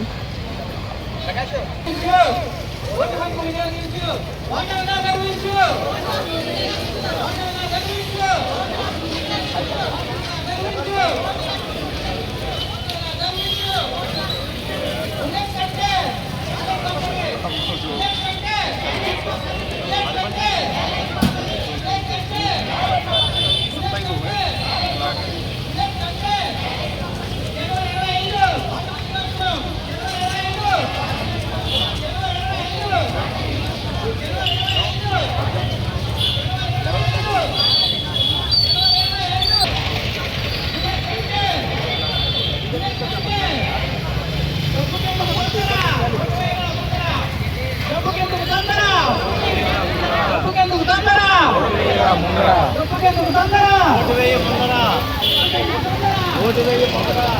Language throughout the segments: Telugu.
দেখি One, two, ಬಂದರ ಓಟು ಬಂದರ ಓಟು ಬಂದರ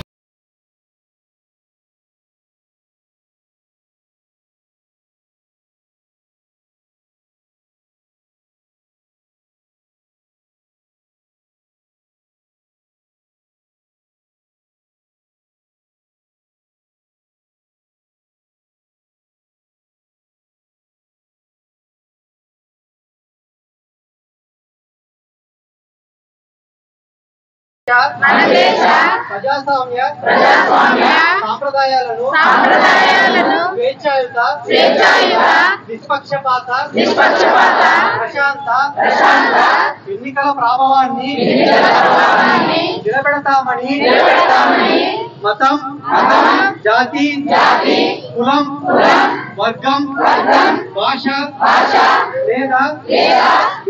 ప్రజాస్వామ్య సాంప్రదాయాలను స్వేచ్ఛాయుత నిష్పక్షపాత నిష్పక్షపాత ప్రశాంత ఎన్నికల ప్రభావాన్ని నిలబెడతామని మతం జాతి జాతి కులం వర్గం భాష లేదా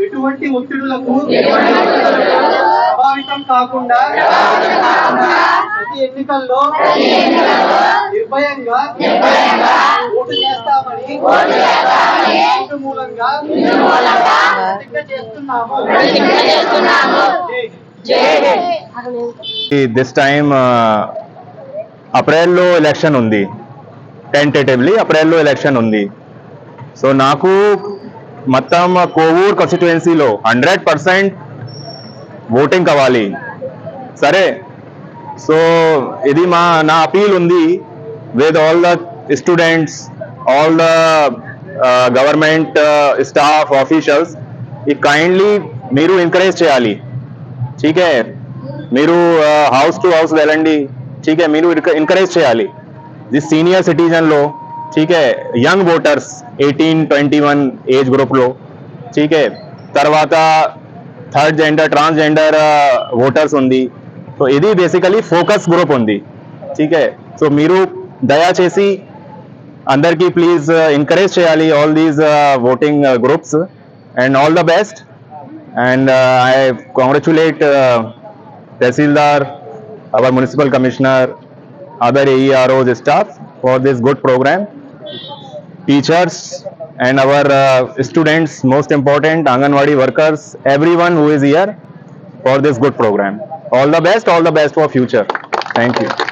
ఎటువంటి ఒత్తిడులకు ప్రభావితం కాకుండా ప్రతి ఎన్నికల్లో నిర్భయంగా ఓటు చేస్తామని ఓటు మూలంగా దిస్ టైమ్ అప్రిల్లో ఎలక్షన్ ఉంది. టెంటేటివ్లీ అప్రిల్లో ఎలక్షన్ ఉంది. సో నాకు మొత్తం కోవూర్ కాన్స్టిట్యుయెన్సీలో హండ్రెడ్ పర్సెంట్ ఓటింగ్ కావాలి. సరే. సో ఇది మా నా అపీల్ ఉంది. With all the students all the government staff officials ఈ కైండ్లీ మీరు ఎంకరేజ్ చేయాలి. చీకే మీరు హౌస్ టు హౌస్ వెళ్ళండి. చీకే మీరు ఎంకరేజ్ చేయాలి. ది సీనియర్ సిటిజన్లో చీకే young voters eighteen twenty one age గ్రూప్లో చీకే తర్వాత थर्ड जेडर ट्रांसजेडर वोटर्स उ सो इधी बेसिकली फोकस ग्रूप उ ठीक है? सो मेर दयाचे अंदर की please encourage chair all these voting groups and all the best and I congratulate tahsildar our municipal commissioner other ARO staff for this good program teachers and our uh, students, most important, Anganwadi workers, everyone who is here for this good program. All the best, all the best for future. Thank you.